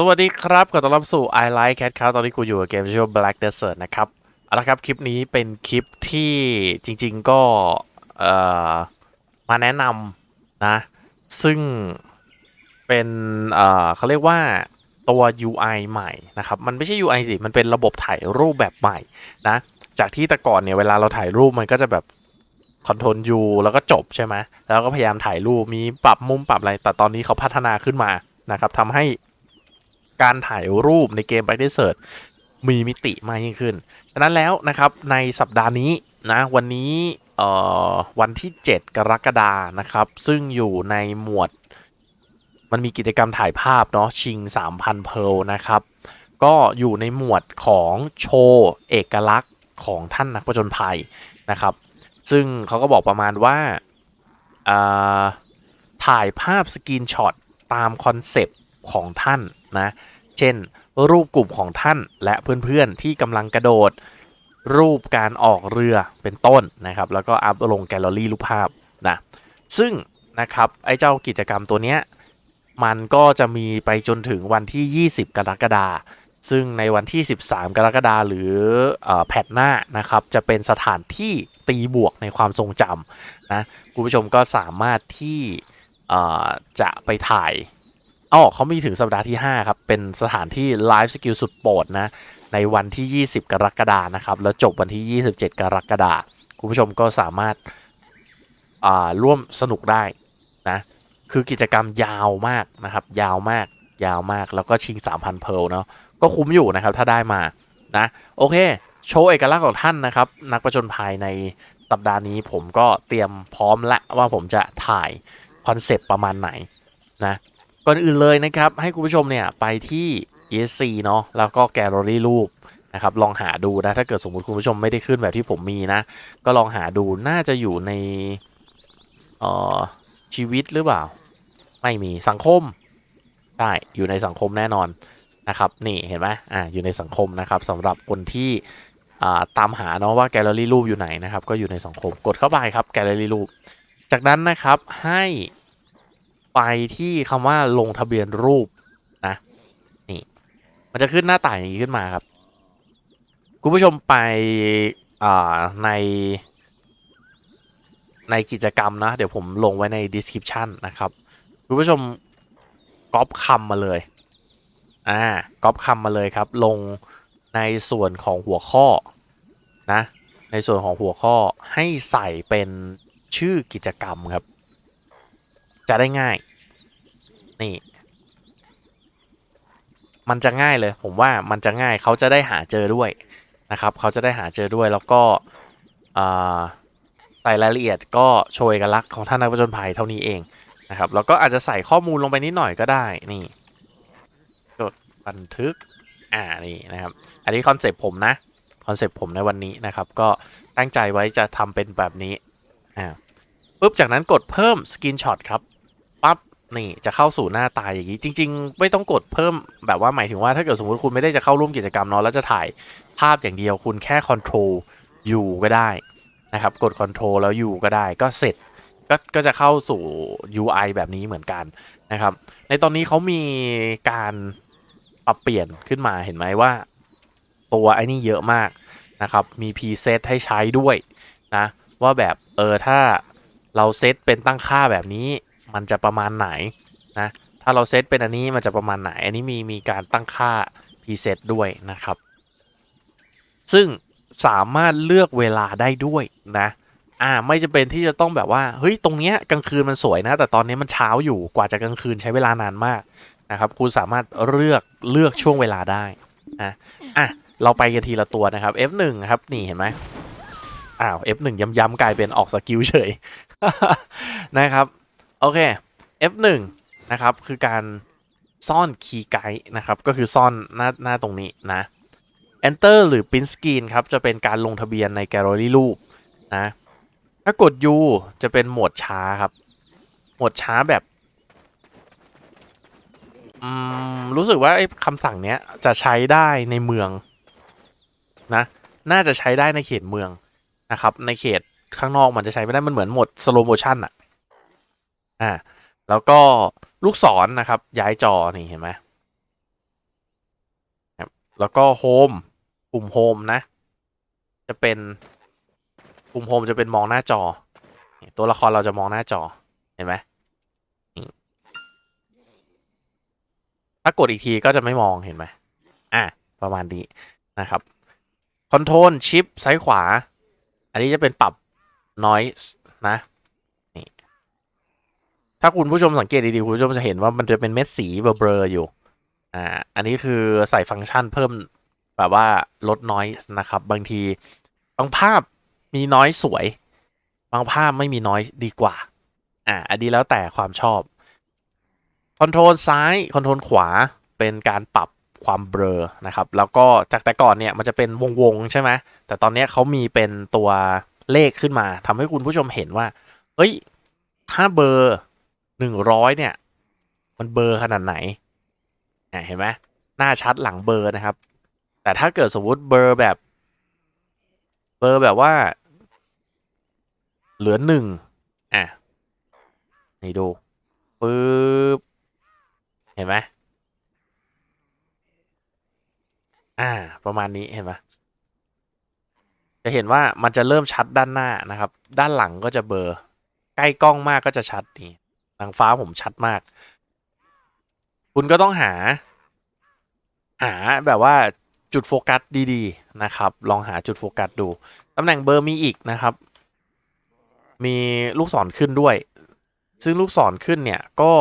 สวัสดีครับขอต้อนรับสู่ I Like Cat ครับตอนนี้กูอยู่กับเกมชื่อ Black Desert นะครับเอาละครับคลิปนี้เป็นคลิปที่จริง ๆก็เอ่อมาแนะนำนะ ซึ่งเป็นเอ่อเขาเรียกว่าตัว UI ใหม่นะครับ มันไม่ใช่ UI สิ มันเป็นระบบถ่ายรูปแบบใหม่นะ จากที่แต่ก่อนเนี่ยเวลาเราถ่ายรูปมันก็จะแบบคอนโทรล U แล้วก็จบใช่ไหมแล้วก็พยายามถ่ายรูปมีปรับมุมปรับอะไร แต่ตอนนี้เขาพัฒนาขึ้นมานะครับทำให้ การถ่ายรูปในเกม b a c k d e s e r t มีมิติมากยิ่งขึ้น ฉะนั้นแล้วนะครับในสัปดาห์นี้นะวันนี้เอ่อวันที่ 7 กรกฎานะครับ ซึ่งอยู่ในหมวด มันมีกิจกรรมถ่ายภาพเนาะชิง 3,000 เพลนะครับ ก็อยู่ในหมวดของโชว์เอกลักษณ์ของท่านนักประจนภัยนะครับ ซึ่งเขาก็บอกประมาณว่าอ่าถ่ายภาพสกรีนช็อตตามคอนเซปต์ของท่านนะ เช่น รูปกลุ่มของท่านและเพื่อนๆที่กำลังกระโดด รูปการออกเรือเป็นต้นนะครับ แล้วก็อัพลงแกลเลอรี่รูปภาพนะซึ่งนะครับไอ้เจ้ากิจกรรมตัวเนี้ยมันก็จะมีไปจนถึงวันที่ 20 กรกฎาคมซึ่งในวันที่ 13 กรกฎาคมหรืออแพทหน้านะครับ จะเป็นสถานที่ตีบวกในความทรงจำนะคุณผู้ชมก็สามารถที่จะไปถ่าย อ๋อเขามีถึงสัปดาห์ที่ 5 ครับ เป็นสถานที่ไลฟ์สกิลสุดโปรดนะ ในวันที่ 20 กรกฎานะครับ แล้วจบวันที่ 27 กรกฎาคุณผู้ชมก็สามารถอ่าร่วมสนุกได้นะ คือกิจกรรมยาวมากนะครับ ยาวมาก ยาวมาก แล้วก็ชิง 3,000 เพลเนาะ ก็คุ้มอยู่นะครับ ถ้าได้มา นะ โอเค โชว์เอกลักษณ์ของท่านนะครับ นักประจนภัยในสัปดาห์นี้ผมก็เตรียมพร้อมและว่าผมจะถ่ายคอนเซปต์ประมาณไหนนะ ก่อนอื่นเลยนะครับ ให้คุณผู้ชมเนี่ยไปที่ ESC เนาะแล้วก็แกลเลอรี่รูปนะครับลองหาดูนะ ถ้าเกิดสมมติคุณผู้ชมไม่ได้ขึ้นแบบที่ผมมีนะ ก็ลองหาดูน่าจะอยู่ในเอ่อชีวิตหรือเปล่า ไม่มีสังคมใช่อยู่ในสังคมแน่นอนนะครับนี่เห็นไหมอ่าอยู่ในสังคมนะครับสำหรับคนที่อ่าตามหาเนาะว่าแกลเลอรี่รูปอยู่ไหนนะครับก็อยู่ในสังคมกดเข้าไปครับแกลเลอรี่รูป จากนั้นนะครับให้ ไปที่คำว่าลงทะเบียนรูปนะนี่มันจะขึ้นหน้าต่างอย่างนี้ขึ้นมาครับ คุณผู้ชมไปอ่าในในกิจกรรมนะ เดี๋ยวผมลงไว้ใน description นะครับคุณผู้ชมก๊อปคำมาเลย อ่าก๊อปคำมาเลยครับ ลงในส่วนของหัวข้อนะ ในส่วนของหัวข้อให้ใส่เป็นชื่อกิจกรรมครับ จะได้ง่าย นี่ มันจะง่ายเลย ผมว่ามันจะง่ายเขาจะได้หาเจอด้วยนะครับ เขาจะได้หาเจอด้วยแล้วก็ใส่รายละเอียดก็โชว์เอกลักของท่านนักประจนภัยเท่านี้เองนะครับ แล้วก็อาจจะใส่ข้อมูลลงไปนิดหน่อยก็ได้นี่จดบันทึกอ่านี่นะครับ อันนี้คอนเซปต์ผมนะคอนเซปต์ผมในวันนี้นะครับ ก็ตั้งใจไว้จะทำเป็นแบบนี้อ่าปุ๊บจากนั้นกดเพิ่มสกินช็อตครับ นี่จะเข้าสู่หน้าตายอย่างนี้จริง ๆ ไม่ต้องกดเพิ่มแบบว่าหมายถึงว่าถ้าเกิดสมมติคุณไม่ได้จะเข้าร่วมกิจกรรมเนาะแล้วจะถ่ายภาพอย่างเดียวคุณแค่ Control U ก็ได้นะครับกด Control แล้ว U ก็ได้ก็เสร็จก็ก็จะเข้าสู่ UI แบบนี้เหมือนกันนะครับ ในตอนนี้เขามีการปรับเปลี่ยนขึ้นมาเห็นไหมว่า ตัวไอ้นี่เยอะมากนะครับ มีพ r เซตให้ใช้ด้วยนะว่าแบบเออถ้าเราเซตเป็นตั้งค่าแบบนี้ มันจะประมาณไหนนะถ้าเราเซตเป็นอันนี้มันจะประมาณไหน อันนี้มีมีการตั้งค่าพ r เซตด้วยนะครับ ซึ่งสามารถเลือกเวลาได้ด้วยนะอ่าไม่จำเป็นที่จะต้องแบบว่าเฮ้ยตรงเนี้ยกลางคืนมันสวยนะ แต่ตอนนี้มันเช้าอยู่กว่าจะกลางคืนใช้เวลานานมากนะครับคุณสามารถเลือกเลือกช่วงเวลาได้นะอะเราไปกันทีละตัวนะครับ F1 ครับนี่เห็นไหมอ้าว F1 ย้ำๆกลายเป็นออกสกิลเฉยนะครับ โอเค F1 นะครับ คือการซ่อนคีย์ไกด์นะครับ ก็คือซ่อนหน้าหน้าตรงนี้นะ Enter หรือ Print Screen ครับ จะเป็นการลงทะเบียนในแกลเลอรี่รูปนะ ถ้ากด U จะเป็นโหมดช้าครับ โหมดช้าแบบอืมรู้สึกว่าไอ้คำสั่งเนี้ยจะใช้ได้ในเมืองนะ น่าจะใช้ได้ในเขตเมืองนะครับ ในเขตข้างนอกมันจะใช้ไม่ได้ มันเหมือนโหมด slow motion อะ อ่าแล้วก็ลูกศรนนะครับ ย้ายจอนี่เห็นไหมแล้วก็โฮมปุ่มโฮมนะ จะเป็นปุ่มโฮมจะเป็นมองหน้าจอ ตัวละครเราจะมองหน้าจอเห็นไหมถ้ากดอีกทีก็จะไม่มองเห็นไหมอะประมาณนี้นะครับคอนโทรลชิปซ้ายขวา อันนี้จะเป็นปรับ noise นะ ถ้าคุณผู้ชมสังเกตดีๆคุณผู้ชมจะเห็นว่ามันจะเป็นเม็ดสีเบลอๆอยู่ อ่า อันนี้คือใส่ฟังก์ชันเพิ่มแบบว่าลดน้อยนะครับ บางทีบางภาพมีน้อยสวย บางภาพไม่มีน้อยดีกว่า อ่า อันนี้แล้วแต่ความชอบคอนโทรลซ้ายคอนโทรลขวาเป็นการปรับความเบลอนะครับ แล้วก็จากแต่ก่อนเนี่ยมันจะเป็นวงๆใช่ไหมแต่ตอนนี้เขามีเป็นตัวเลขขึ้นมาทำให้คุณผู้ชมเห็นว่าเอ้ย ถ้าเบอร์ หนึ่งร้อยเนี่ย มันเบอร์ขนาดไหนอ่าเห็นไหมหน้าชัดหลังเบอร์นะครับ แต่ถ้าเกิดสมมติเบอร์แบบ เบอร์แบบว่า เหลือหนึ่งอะนี่ดูปึ๊บเห็นไหมอ่า ประมาณนี้เห็นไหมจะเห็นว่ามันจะเริ่มชัดด้านหน้านะครับ ด้านหลังก็จะเบอร์ ใกล้กล้องมากก็จะชัดนี่ นางฟ้าผมชัดมาก คุณก็ต้องหา หาแบบว่าจุดโฟกัสดีๆนะครับ ลองหาจุดโฟกัสดู ตำแหน่งเบอร์มีอีกนะครับ มีลูกศรขึ้นด้วย ซึ่งลูกศรขึ้นเนี่ยก็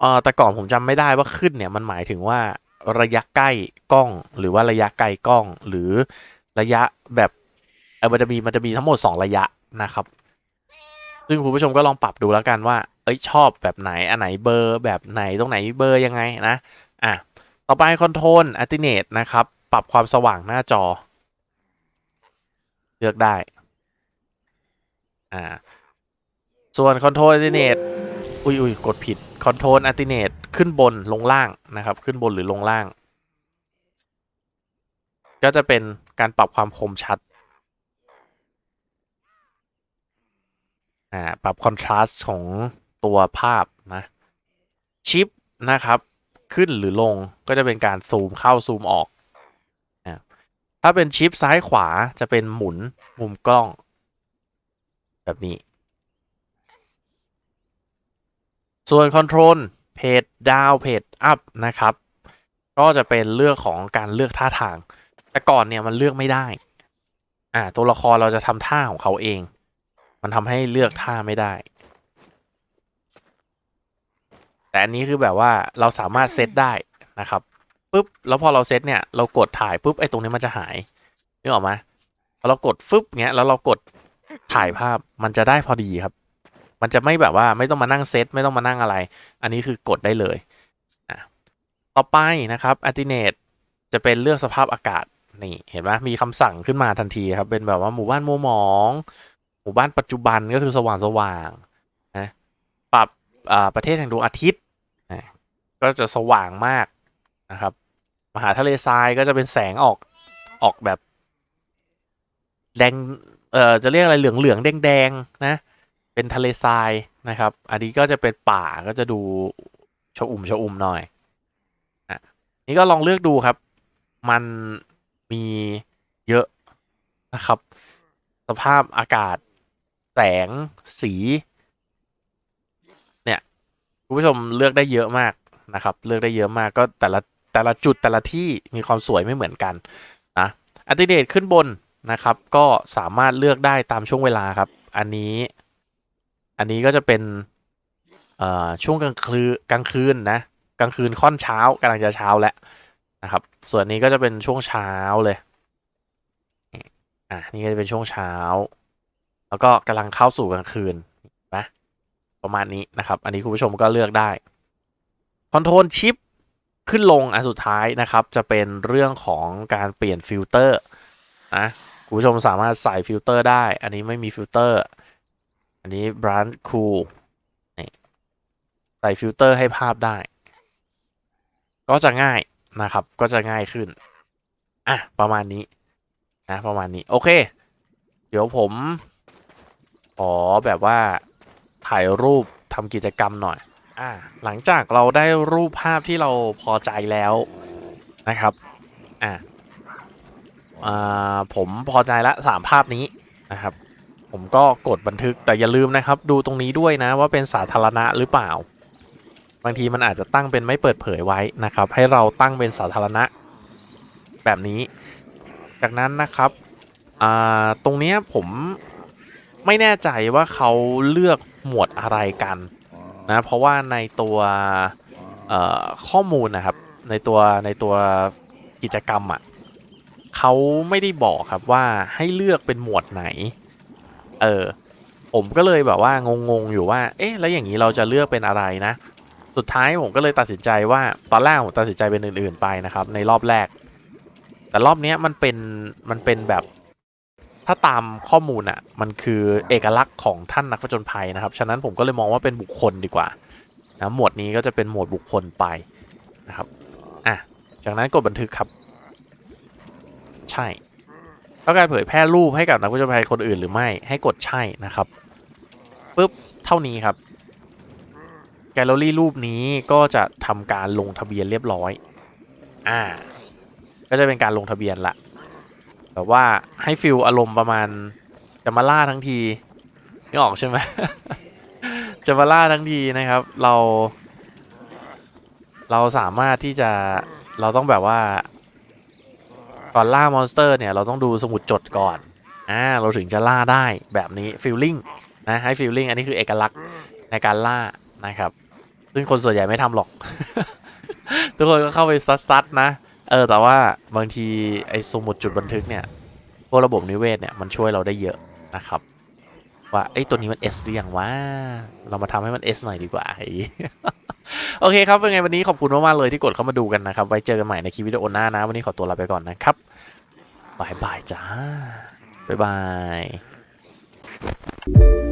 เออแต่ก่อนผมจำไม่ได้ว่าขึ้นเนี่ยมันหมายถึงว่าระยะใกล้กล้อง หรือว่าระยะไกลกล้อง หรือระยะแบบเออมันจะมีมันจะมีทั้งหมด 2 ระยะนะครับ ซึ่งคุณผู้ชมก็ลองปรับดูแล้วกันว่า เอ้ยชอบแบบไหน อันไหนเบอร์แบบไหนตรงไหนเบอร์ยังไงนะ อะ ต่อไปคอนโทรลอัติเนตนะครับ ปรับความสว่างหน้าจอ เลือกได้ อ่า ส่วนคอนโทรลอัติเนตอุ้ยอุ้ยกดผิดคอนโทรลอัติเนตขึ้นบนลงล่างนะครับ ขึ้นบนหรือลงล่าง ก็จะเป็นการปรับความคมชัด อ่าปรับคอนทราสต์ของตัวภาพนะชิปนะครับขึ้นหรือลงก็จะเป็นการซูมเข้าซูมออก ถ้าเป็นชิปซ้ายขวาจะเป็นหมุนมุมกล้อง แบบนี้ ส่วนคอนโทรลเพจดาวเพจอัพนะครับ ก็จะเป็นเรื่องของการเลือกท่าทาง แต่ก่อนเนี่ยมันเลือกไม่ได้ อ่าตัวละครเราจะทำท่าของเขาเอง มันทำให้เลือกท่าไม่ได้ แต่อันนี้คือแบบว่าเราสามารถเซตได้นะครับปุ๊บแล้วพอเราเซตเนี่ยเรากดถ่ายปุ๊บไอ้ตรงนี้มันจะหายนึกออกไหมพอเรากดฟึบเงี้ยแล้วเรากดถ่ายภาพมันจะได้พอดีครับ มันจะไม่แบบว่าไม่ต้องมานั่งเซตไม่ต้องมานั่งอะไร อันนี้คือกดได้เลยอะต่อไปนะครับอัติเนตจะเป็นเลือกสภาพอากาศนี่เห็นไหมมีคำสั่งขึ้นมาทันทีครับ เป็นแบบว่าหมู่บ้านมัวหมอง มู่บ้านปัจจุบันก็คือสว่างสว่างนะปรับประเทศแห่งดวงอาทิตย์นะก็จะสว่างมากนะครับ มหาทะเลทรายก็จะเป็นแสงออกออกแบบ แดงเอ่อจะเรียกอะไรเหลืองเหลืองแดงแดงนะ เป็นทะเลทรายนะครับ อันนี้ก็จะเป็นป่าก็จะดูชอุ่มชอุ่มหน่อยอะนี่ก็ลองเลือกดูครับ มันมีเยอะนะครับ สภาพอากาศ แสงสี เนี่ยคุณผู้ชมเลือกได้เยอะมากนะครับ เลือกได้เยอะมากก็แต่ละแต่ละจุดแต่ละที่มีความสวยไม่เหมือนกันนะอัติเดตขึ้นบนนะครับ ก็สามารถเลือกได้ตามช่วงเวลาครับ อันนี้ อันนี้ก็จะเป็นเอ่อช่วงกลางคืนกลางคืนนะกลางคืนค่อนเช้ากำลังจะเช้าแล้วนะครับ ส่วนนี้ก็จะเป็นช่วงเช้าเลยอะนี่ก็จะเป็นช่วงเช้า แล้วก็กำลังเข้าสู่กลางคืนนะประมาณนี้นะครับ อันนี้คุณผู้ชมก็เลือกได้คอนโทรลชิปขึ้นลงอันสุดท้ายนะครับ จะเป็นเรื่องของการเปลี่ยนฟิลเตอร์นะคุณผู้ชมสามารถใส่ฟิลเตอร์ได้ อันนี้ไม่มีฟิลเตอร์ อันนี้ brand cool นี่ใส่ฟิลเตอร์ให้ภาพได้ ก็จะง่ายนะครับ ก็จะง่ายขึ้น อะ ประมาณนี้นะประมาณนี้ โอเค เดี๋ยวผม ขอแบบว่าถ่ายรูปทำกิจกรรมหน่อย อ่า หลังจากเราได้รูปภาพที่เราพอใจแล้วนะครับ อ่าอ่าผมพอใจละสามภาพนี้นะครับ ผมก็กดบันทึกแต่อย่าลืมนะครับ ดูตรงนี้ด้วยนะว่าเป็นสาธารณะหรือเปล่า บางทีมันอาจจะตั้งเป็นไม่เปิดเผยไว้นะครับ ให้เราตั้งเป็นสาธารณะ แบบนี้ จากนั้นนะครับ อ่า ตรงเนี้ยผม ไม่แน่ใจว่าเขาเลือกหมวดอะไรกันนะเพราะว่าในตัวข้อมูลนะครับ ในตัวในตัวกิจกรรมอะ่ะเขาไม่ได้บอกครับว่าให้เลือกเป็นหมวดไหน เออผมก็เลยแบบว่างงๆอยู่ว่า เอ๊ะแล้วอย่างนี้เราจะเลือกเป็นอะไรนะ สุดท้ายผมก็เลยตัดสินใจว่าตอนแรกผมตัดสินใจเป็นอื่น ๆไปนะครับ ในรอบแรก แต่รอบนี้มันเป็นมันเป็นแบบ ถ้าตามข้อมูลอะ่ะมันคือเอกลักษณ์ของท่านนักผจญภัยนะครับ ฉะนั้นผมก็เลยมองว่าเป็นบุคคลดีกว่านะหมวดนี้ก็จะเป็นหมวดบุคคลไปนะครับอะจากนั้นกดบันทึกครับ ใช่ต้องการเผยแพร่รูปให้กับนักผจญภัยคนอื่นหรือไม่ให้กดใช่นะครับปุ๊บเท่านี้ครับแกลเลอรี่รูปนี้ก็จะทำการลงทะเบียนเรียบร้อย อ่า ก็จะเป็นการลงทะเบียนละ แบบว่าให้ฟิลอารมณ์ประมาณจะมาล่าทั้งทีนี่ออกใช่ไหม จะมาล่าทั้งทีนะครับ เรา เราสามารถที่จะเราต้องแบบว่าก่อนล่ามอนสเตอร์เนี่ยเราต้องดูสมุดจดก่อนอ่าเราถึงจะล่าได้แบบนี้ฟิลลิ่งนะให้ฟิลลิ่งอันนี้คือเอกลักษณ์ในการล่านะครับซึ่งคนส่วนใหญ่ไม่ทำหรอก ทุกคนก็เข้าไปซัดๆนะ เออแต่ว่าบางทีไอ้สมุดจุดบันทึกเนี่ยพวกระบบนิเวศเนี่ยมันช่วยเราได้เยอะนะครับ ว่าไอ้ตัวนี้มัน S หรือยังวะเรามาทำให้มัน S หน่อยดีกว่าโอเคครับเป็นไงวันนี้ขอบคุณมากๆเลยที่กดเข้ามาดูกันนะครับไว้เจอกันใหม่ในคลิปวิดีโอหน้านะ วันนี้ขอตัวลาไปก่อนนะครับบายบายจ้าบ๊ายบาย